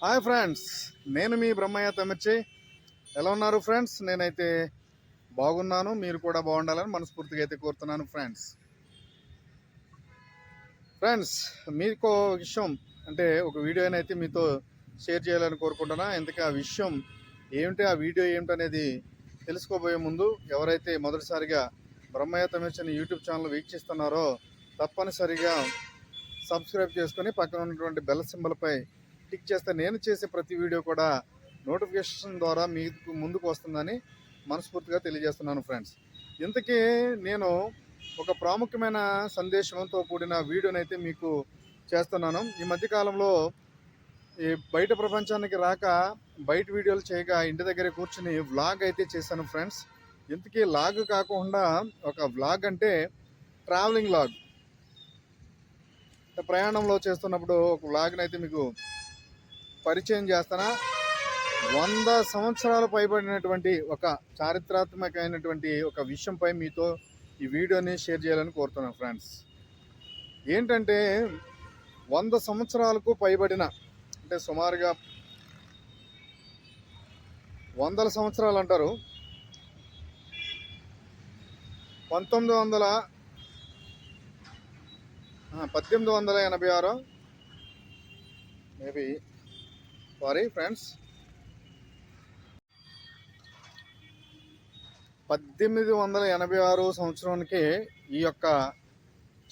Hi friends నేను మీ బ్రహ్మయ్య తమిర్చి. ఎలా ఉన్నారు ఫ్రెండ్స్? నేనైతే బాగున్నాను మీరు కూడా బాగుండాలని మనస్ఫూర్తిగా అయితే కోరుతున్నాను ఫ్రెండ్స్. ఫ్రెండ్స్ మీకు విషయం అంటే ఒక వీడియోని అయితే మీతో షేర్ చేయాలని కోరుకుంటున్నా. ఎందుకు ఆ విషయం ఏమిటి ఆ వీడియో ఏమిటనేది తెలుసుకోబోయే ముందు ఎవరైతే మొదటిసారిగా బ్రహ్మయ్య తమిర్చి యూట్యూబ్ ఛానల్ వీక్షిస్తున్నారో తప్పనిసరిగా సబ్స్క్రైబ్ చేసుకొని పక్కన ఉన్నటువంటి బెల్ సింబల్పై టిక్ చేస్తే నేను చేసే ప్రతి వీడియో కూడా నోటిఫికేషన్ ద్వారా మీకు ముందుకు వస్తుందని మనస్ఫూర్తిగా తెలియజేస్తున్నాను ఫ్రెండ్స్. ఇంతకీ నేను ఒక ప్రాముఖ్యమైన సందేశంతో కూడిన వీడియోని అయితే మీకు చేస్తున్నాను. ఈ మధ్యకాలంలో ఈ బయట ప్రపంచానికి రాక బయట వీడియోలు చేయగా ఇంటి దగ్గర కూర్చుని వ్లాగ్ అయితే చేశాను ఫ్రెండ్స్. ఇంతకీ లాగ్ కాకుండా ఒక వ్లాగ్ అంటే ట్రావెలింగ్ లాగ్. ప్రయాణంలో చేస్తున్నప్పుడు ఒక వ్లాగ్ని అయితే మీకు పరిచయం చేస్తానా? వంద సంవత్సరాలు పైబడినటువంటి ఒక చారిత్రాత్మకమైనటువంటి ఒక విషయంపై మీతో ఈ వీడియోని షేర్ చేయాలని కోరుతున్నాను ఫ్రెండ్స్. ఏంటంటే వంద సంవత్సరాలకు పైబడిన అంటే సుమారుగా వందల సంవత్సరాలు అంటారు. పంతొమ్మిది వందల పద్దెనిమిది వందల ఎనభై ఆరు మేబీ సారీ ఫ్రెండ్స్. పద్దెనిమిది వందల ఎనభై ఆరు సంవత్సరానికి ఈ యొక్క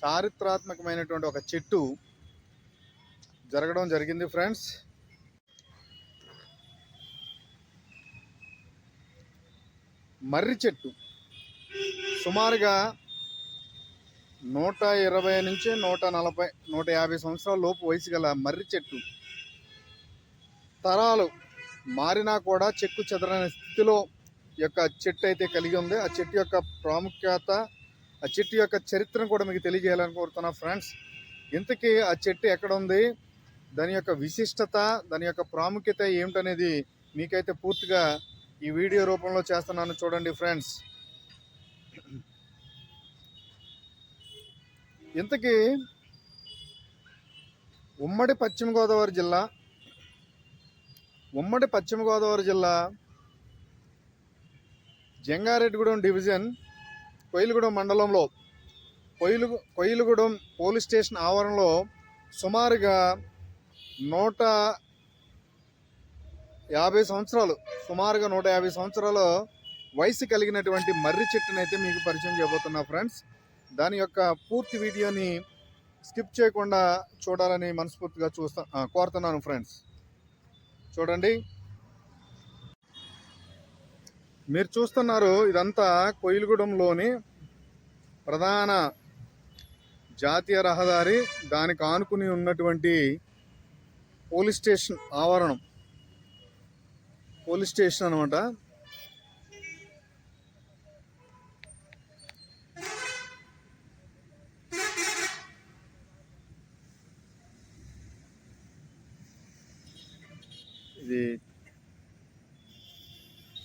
చారిత్రాత్మకమైనటువంటి ఒక చెట్టు జరగడం జరిగింది ఫ్రెండ్స్. మర్రి చెట్టు సుమారుగా నూట ఇరవై నుంచి నూట నలభై నూట యాభై సంవత్సరాల లోపు వయసు గల మర్రి చెట్టు తరాలు మారినా కూడా చెక్కు చెదరని స్థితిలో ఈ యొక్క చెట్టు అయితే కలిగి ఉంది. ఆ చెట్టు యొక్క ప్రాముఖ్యత ఆ చెట్టు యొక్క చరిత్రను కూడా మీకు తెలియజేయాలని కోరుతున్నా ఫ్రెండ్స్. ఇంతకీ ఆ చెట్టు ఎక్కడ ఉంది? దాని యొక్క విశిష్టత దాని యొక్క ప్రాముఖ్యత ఏమిటనేది మీకైతే పూర్తిగా ఈ వీడియో రూపంలో చేస్తున్నాను చూడండి ఫ్రెండ్స్. ఇంతకీ ఉమ్మడి పశ్చిమ గోదావరి జిల్లా ఉమ్మడి పశ్చిమ గోదావరి జిల్లా జంగారెడ్డిగూడెం డివిజన్ కొయిలగూడెం మండలంలో కొయిలు కొయిలగూడెం పోలీస్ స్టేషన్ ఆవరణలో సుమారుగా నూట యాభై సంవత్సరాలు సుమారుగా నూట యాభై సంవత్సరాల వయసు కలిగినటువంటి మర్రి చెట్టును అయితే మీకు పరిచయం చేయబోతున్నా ఫ్రెండ్స్. దాని యొక్క పూర్తి వీడియోని స్కిప్ చేయకుండా చూడాలని మనస్ఫూర్తిగా చూస్తా కోరుతున్నాను ఫ్రెండ్స్. చూడండి. మీరు చూస్తున్నారు ఇదంతా కొయిలగూడెంలోని ప్రధాన జాతీయ రహదారి దానికి ఆనుకుని ఉన్నటువంటి పోలీస్ స్టేషన్ ఆవరణం. పోలీస్ స్టేషన్ అనమాట ఇది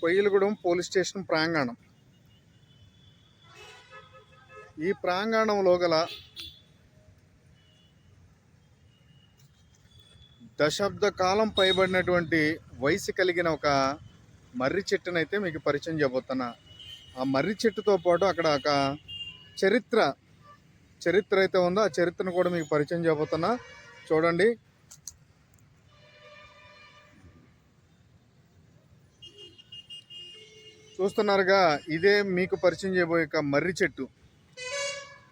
కొయ్యలగూడెం పోలీస్ స్టేషన్ ప్రాంగణం. ఈ ప్రాంగణంలో గల దశాబ్ద కాలం పైబడినటువంటి వయసు కలిగిన ఒక మర్రి చెట్టునైతే అయితే మీకు పరిచయం చేయబోతున్నా. ఆ మర్రి చెట్టుతో పాటు అక్కడ ఒక చరిత్ర చరిత్ర అయితే ఉందో ఆ చరిత్రను కూడా మీకు పరిచయం చేయబోతున్నా. చూడండి చూస్తున్నారుగా ఇదే మీకు పరిచయం చేయబోయే ఒక మర్రి చెట్టు.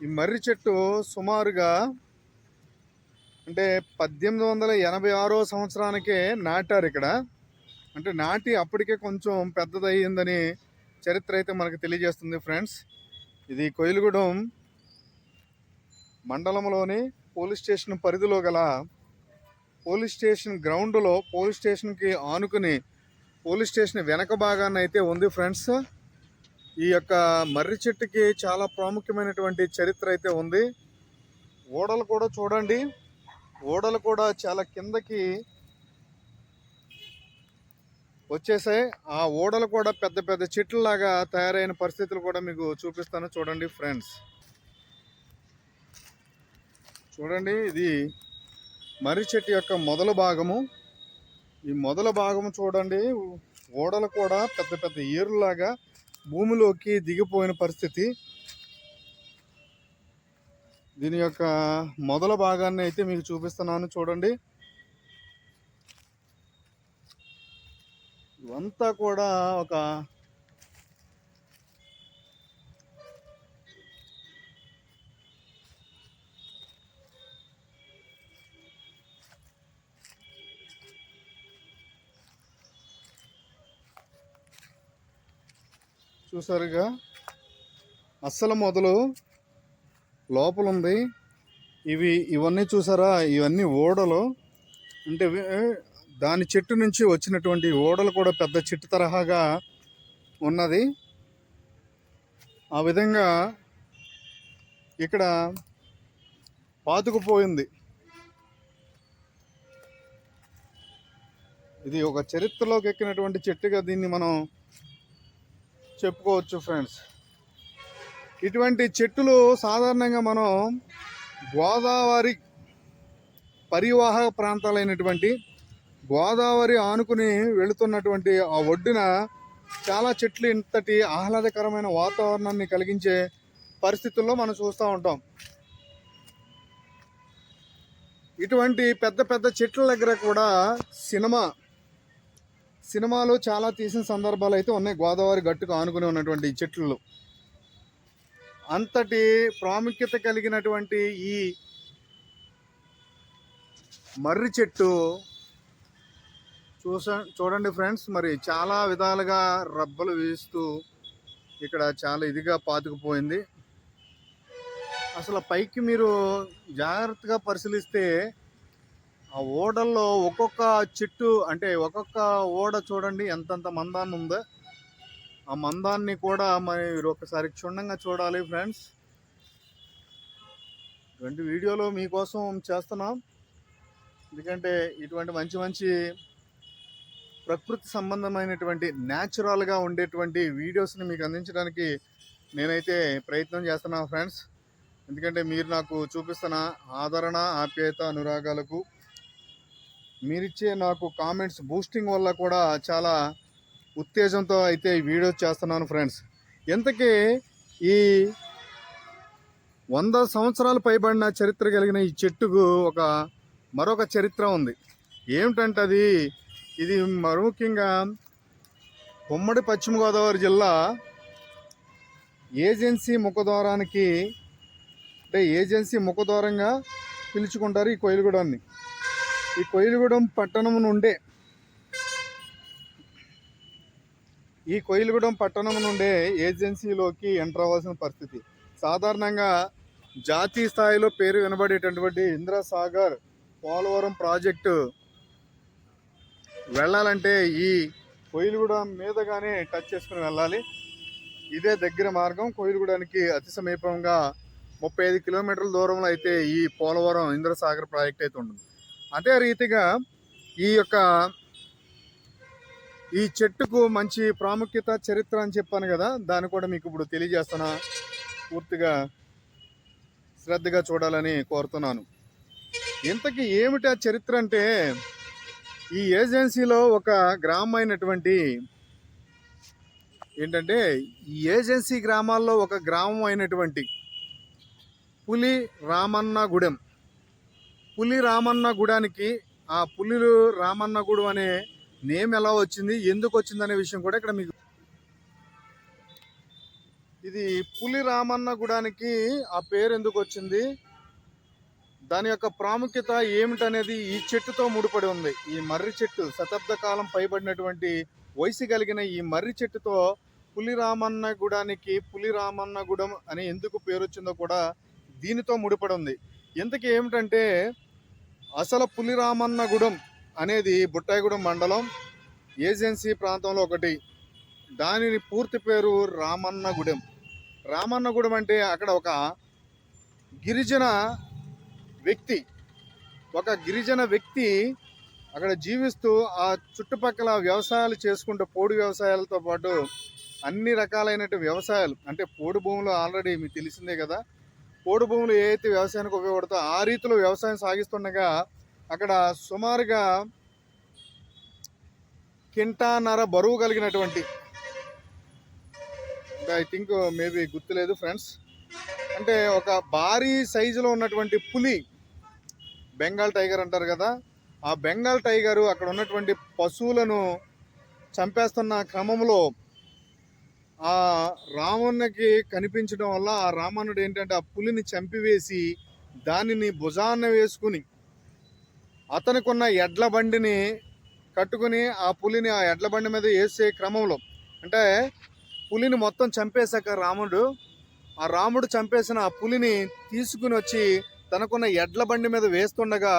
ఈ మర్రి చెట్టు సుమారుగా అంటే పద్దెనిమిది వందల ఎనభై ఆరో సంవత్సరానికే నాటారు ఇక్కడ. అంటే నాటి అప్పటికే కొంచెం పెద్దదయ్యిందని చరిత్ర అయితే మనకు తెలియజేస్తుంది ఫ్రెండ్స్. ఇది కొయిలుగూడెం మండలంలోని పోలీస్ స్టేషన్ పరిధిలో గల పోలీస్ స్టేషన్ గ్రౌండ్లో పోలీస్ స్టేషన్కి ఆనుకుని పోలీస్ స్టేషన్ వెనక భాగాన్ని అయితే ఉంది ఫ్రెండ్స్. ఈ యొక్క మర్రి చెట్టుకి చాలా ప్రాముఖ్యమైనటువంటి చరిత్ర అయితే ఉంది. ఓడలు కూడా చూడండి. ఓడలు కూడా చాలా కిందకి వచ్చేసాయి. ఆ ఓడలు కూడా పెద్ద పెద్ద చెట్లలాగా తయారైన పరిస్థితులు కూడా మీకు చూపిస్తాను. చూడండి ఫ్రెండ్స్. చూడండి ఇది మర్రి చెట్టు యొక్క మొదలు భాగము. ఈ మొదల భాగం చూడండి. ఓడలు కూడా పెద్ద పెద్ద ఏరులాగా భూమిలోకి దిగిపోయిన పరిస్థితి. దీని యొక్క మొదల భాగాన్ని అయితే మీకు చూపిస్తున్నాను చూడండి. ఇవంతా కూడా ఒక చూసారుగా? అస్సలు మొదలు లోపల ఉంది ఇవి ఇవన్నీ చూసారా? ఇవన్నీ ఓడలు. అంటే దాని చెట్టు నుంచి వచ్చినటువంటి ఓడలు కూడా పెద్ద చెట్టు తరహాగా ఉన్నది. ఆ విధంగా ఇక్కడ పాతుకుపోయింది. ఇది ఒక చరిత్రలోకి ఎక్కినటువంటి చెట్టుగా దీన్ని మనం చెప్పుకోవచ్చు ఫ్రెండ్స్ ఇటువంటి చెట్టులు సాధారణంగా మనం గోదావరి పరివాహక ప్రాంతాలైనటువంటి గోదావరి ఆనుకుని వెళుతున్నటువంటి ఆ ఒడ్డున చాలా చెట్లు ఇంతటి ఆహ్లాదకరమైన వాతావరణాన్ని కలిగించే పరిస్థితుల్లో మనం చూస్తూ ఉంటాం. ఇటువంటి పెద్ద పెద్ద చెట్ల దగ్గర కూడా సినిమా సినిమాలు చాలా తీసిన సందర్భాలు అయితే ఉన్నాయి. గోదావరి గట్టుకు ఆనుకుని ఉన్నటువంటి ఈ చెట్లు. అంతటి ప్రాముఖ్యత కలిగినటువంటి ఈ మర్రి చెట్టు చూస చూడండి ఫ్రెండ్స్. మరి చాలా విధాలుగా రబ్బలు వేస్తూ ఇక్కడ చాలా ఇదిగా పాతుకుపోయింది. అసలు పైకి మీరు జాగ్రత్తగా పరిశీలిస్తే ఆ ఓడల్లో ఒక్కొక్క చెట్టు అంటే ఒక్కొక్క ఓడ చూడండి ఎంతంత మందాన్ని ఉందో ఆ మందాన్ని కూడా మరి మీరు ఒకసారి క్షుణ్ణంగా చూడాలి ఫ్రెండ్స్. ఇటువంటి వీడియోలు మీకోసం చేస్తున్నాం. ఎందుకంటే ఇటువంటి మంచి మంచి ప్రకృతి సంబంధమైనటువంటి న్యాచురల్గా ఉండేటువంటి వీడియోస్ని మీకు అందించడానికి నేనైతే ప్రయత్నం చేస్తున్నాను ఫ్రెండ్స్. ఎందుకంటే మీరు నాకు చూపిస్తున్న ఆదరణ ఆప్యాయత అనురాగాలకు మీరిచ్చే నాకు కామెంట్స్ బూస్టింగ్ వల్ల కూడా చాలా ఉత్తేజంతో అయితే ఈ వీడియో చేస్తున్నాను ఫ్రెండ్స్ ఎంతకీ ఈ వంద సంవత్సరాలు పైబడిన చరిత్ర కలిగిన ఈ చెట్టుకు ఒక మరొక చరిత్ర ఉంది. ఏమిటంటే అది ఇది మరి ముఖ్యంగా ఉమ్మడి పశ్చిమ గోదావరి జిల్లా ఏజెన్సీ ముఖద్వారానికి అంటే ఏజెన్సీ ముఖద్వారంగా పిలుచుకుంటారు ఈ కోయిలగూడాన్ని ఈ కొయిలుగూడెం పట్టణం నుండే ఈ కొయిలుగూడెం పట్టణం నుండే ఏజెన్సీలోకి ఎంటర్ అవ్వాల్సిన పరిస్థితి. సాధారణంగా జాతీయ స్థాయిలో పేరు వినబడేటటువంటి ఇంద్రసాగర్ పోలవరం ప్రాజెక్టు వెళ్ళాలంటే ఈ కొయిలుగూడెం మీదగానే టచ్ చేసుకుని వెళ్ళాలి. ఇదే దగ్గర మార్గం. కోయిలగూడానికి అతి సమీపంగా ముప్పై ఐదు కిలోమీటర్ల దూరంలో అయితే ఈ పోలవరం ఇంద్రసాగర్ ప్రాజెక్ట్ అయితే ఉంటుంది. అదే రీతిగా ఈ యొక్క ఈ చెట్టుకు మంచి ప్రాముఖ్యత చరిత్ర అని చెప్పాను కదా దాన్ని కూడా మీకు ఇప్పుడు తెలియజేస్తున్నా. పూర్తిగా శ్రద్ధగా చూడాలని కోరుతున్నాను. ఇంతకీ ఏమిటి ఆ చరిత్ర అంటే ఈ ఏజెన్సీలో ఒక గ్రామం అయినటువంటి ఏంటంటే ఈ ఏజెన్సీ గ్రామాల్లో ఒక గ్రామం అయినటువంటి పులి రామన్న గుడెం పులి రామన్న గుడానికి ఆ పులిలు రామన్నగూడెం అనే నేమ్ ఎలా వచ్చింది ఎందుకు వచ్చింది అనే విషయం కూడా ఇక్కడ మీకు ఇది పులి రామన్న గుడానికి ఆ పేరు ఎందుకు వచ్చింది దాని యొక్క ప్రాముఖ్యత ఏమిటనేది ఈ చెట్టుతో ముడిపడి ఉంది. ఈ మర్రి చెట్టు శతాబ్ద కాలం పైబడినటువంటి వయసు కలిగిన ఈ మర్రి చెట్టుతో పులి రామన్నగూడానికి పులి రామన్నగూడెం అని ఎందుకు పేరు వచ్చిందో కూడా దీనితో ముడిపడి ఉంది. ఇంతకీ ఏమిటంటే అసలు పులి రామన్నగూడెం అనేది బుట్టాయిగూడెం మండలం ఏజెన్సీ ప్రాంతంలో ఒకటి. దానిని పూర్తి పేరు రామన్నగూడెం. రామన్నగూడెం అంటే అక్కడ ఒక గిరిజన వ్యక్తి ఒక గిరిజన వ్యక్తి అక్కడ జీవిస్తూ ఆ చుట్టుపక్కల వ్యవసాయాలు చేసుకుంటూ పోడు వ్యవసాయాలతో పాటు అన్ని రకాలైనటువంటి వ్యవసాయాలు అంటే పోడు భూములు ఆల్రెడీ మీకు తెలిసిందే కదా. పోడు భూములు ఏ అయితే వ్యవసాయానికి ఉపయోగపడతా ఆ రీతిలో వ్యవసాయం సాగిస్తుండగా అక్కడ సుమారుగా కింటాన్నర బరువు కలిగినటువంటి ఐ థింక్ మేబీ గుర్తులేదు ఫ్రెండ్స్ అంటే ఒక భారీ సైజులో ఉన్నటువంటి పులి బెంగాల్ టైగర్ అంటారు కదా ఆ బెంగాల్ టైగరు అక్కడ ఉన్నటువంటి పశువులను చంపేస్తున్న క్రమంలో ఆ రావణునికి కనిపించడం వల్ల ఆ రావణుడు ఏంటంటే ఆ పులిని చంపివేసి దానిని భుజాన వేసుకుని అతనికున్న ఎడ్ల బండిని కట్టుకుని ఆ పులిని ఆ ఎడ్ల బండి మీద వేసే క్రమంలో అంటే పులిని మొత్తం చంపేశాక రాముడు ఆ రాముడు చంపేసిన ఆ పులిని తీసుకుని వచ్చి తనకున్న ఎడ్ల బండి మీద వేస్తుండగా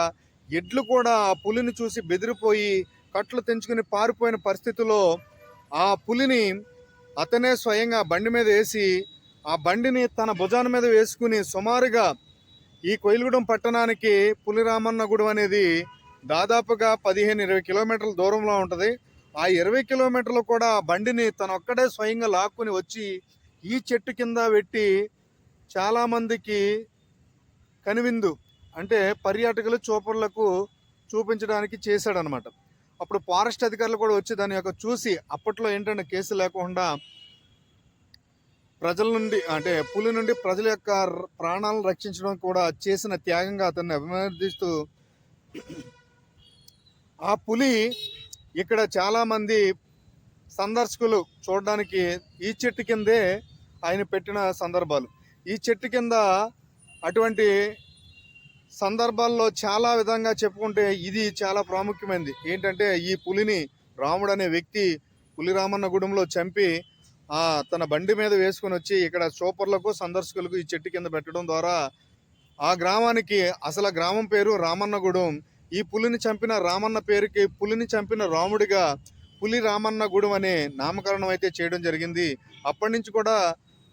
ఎడ్లు కూడా ఆ పులిని చూసి బెదిరిపోయి కట్లు తెంచుకుని పారిపోయిన పరిస్థితిలో ఆ పులిని అతనే స్వయంగా బండి మీద వేసి ఆ బండిని తన భుజాన మీద వేసుకుని సుమారుగా ఈ కొయిలుగూడెం పట్టణానికి పులిరామన్నగూడెం అనేది దాదాపుగా పదిహేను ఇరవై కిలోమీటర్ల దూరంలో ఉంటుంది. ఆ ఇరవై కిలోమీటర్లు కూడా ఆ బండిని తన ఒక్కడే స్వయంగా లాక్కుని వచ్చి ఈ చెట్టు కింద పెట్టి చాలామందికి కనివిందు అంటే పర్యాటకులు చూపర్లకు చూపించడానికి చేశాడనమాట అప్పుడు ఫారెస్ట్ అధికారులు కూడా వచ్చి దాని యొక్క చూసి అప్పట్లో ఏంటంటే కేసు లేకుండా ప్రజల నుండి అంటే పులి నుండి ప్రజల యొక్క ప్రాణాలను రక్షించడం కూడా చేసిన త్యాగంగా అతన్ని అభినందిస్తూ ఆ పులి ఇక్కడ చాలామంది సందర్శకులు చూడడానికి ఈ చెట్టు కిందే ఆయన పెట్టిన సందర్భాలు. ఈ చెట్టు కింద అటువంటి సందర్భాల్లో చాలా విధంగా చెప్పుకుంటే ఇది చాలా ప్రాముఖ్యమైనది ఏంటంటే ఈ పులిని రాముడు అనే వ్యక్తి పులి రామన్న గూడెంలో చంపి తన బండి మీద వేసుకొని వచ్చి ఇక్కడ సూపర్లకు సందర్శకులకు ఈ చెట్టు కింద పెట్టడం ద్వారా ఆ గ్రామానికి అసలు గ్రామం పేరు రామన్నగూడెం ఈ పులిని చంపిన రామన్న పేరుకి పులిని చంపిన రాముడిగా పులి రామన్నగూడెం అనే నామకరణం అయితే చేయడం జరిగింది. అప్పటి నుంచి కూడా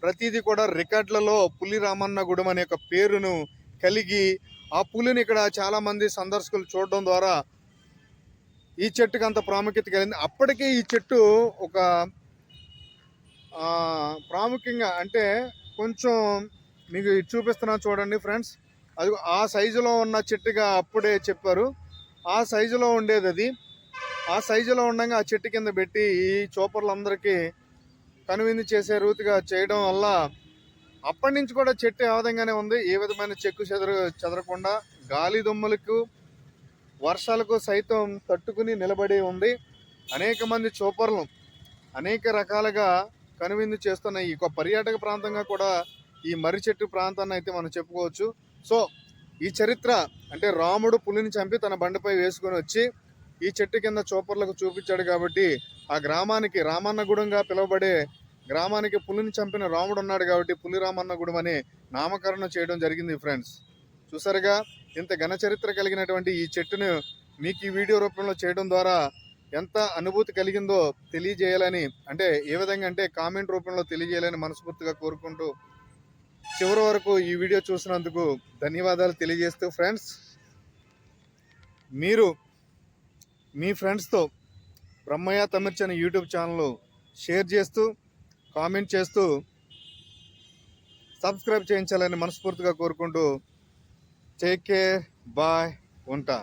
ప్రతిదీ కూడా రికార్డులలో పులి రామన్నగూడెం అనే ఒక పేరును కలిగి ఆ పులిని ఇక్కడ చాలామంది సందర్శకులు చూడడం ద్వారా ఈ చెట్టుకి అంత ప్రాముఖ్యత కలిగింది. అప్పటికే ఈ చెట్టు ఒక ప్రాముఖ్యంగా అంటే కొంచెం మీకు ఇది చూపిస్తున్నాను చూడండి ఫ్రెండ్స్. అది ఆ సైజులో ఉన్న చెట్టుగా అప్పుడే చెప్పారు. ఆ సైజులో ఉండేది అది. ఆ సైజులో ఉండగా ఆ చెట్టు కింద పెట్టి ఈ చోపర్లందరికీ కనువిందు చేసే రూతిగా చేయడం వల్ల అప్పటి నుంచి కూడా చెట్టు ఏ విధంగానే ఉంది. ఏ విధమైన చెక్కు చెదర చెదరకుండా గాలి దుమ్ములకు వర్షాలకు సైతం తట్టుకుని నిలబడి ఉంది. అనేక మంది చూపర్లు అనేక రకాలుగా కనువిందు చేస్తున్న ఈ పర్యాటక ప్రాంతంగా కూడా ఈ మర్రి చెట్టు ప్రాంతాన్ని అయితే మనం చెప్పుకోవచ్చు. సో ఈ చరిత్ర అంటే రాముడు పులిని చంపి తన బండిపై వేసుకొని వచ్చి ఈ చెట్టు కింద చూపర్లకు చూపించాడు కాబట్టి ఆ గ్రామానికి రామన్నగూడెంగా పిలువబడే గ్రామానికి పులిని చంపిన రాముడు ఉన్నాడు కాబట్టి పులిరామన్న గుడి అని నామకరణం చేయడం జరిగింది ఫ్రెండ్స్ చూసారుగా? ఇంత ఘన చరిత్ర కలిగినటువంటి ఈ చెట్టును మీకు ఈ వీడియో రూపంలో చేయడం ద్వారా ఎంత అనుభూతి కలిగిందో తెలియజేయాలని అంటే ఏ విధంగా అంటే కామెంట్ రూపంలో తెలియజేయాలని మనస్ఫూర్తిగా కోరుకుంటూ చివరి వరకు ఈ వీడియో చూసినందుకు ధన్యవాదాలు తెలియజేస్తూ ఫ్రెండ్స్ మీరు మీ ఫ్రెండ్స్తో బ్రహ్మయ్య తమిర్చి అనే యూట్యూబ్ ఛానల్ షేర్ చేస్తూ కామెంట్ చేస్తూ సబ్స్క్రైబ్ చేయించాలని మనస్ఫూర్తిగా కోరుకుంటూ టేక్ కేర్ బాయ్ ఉంటా.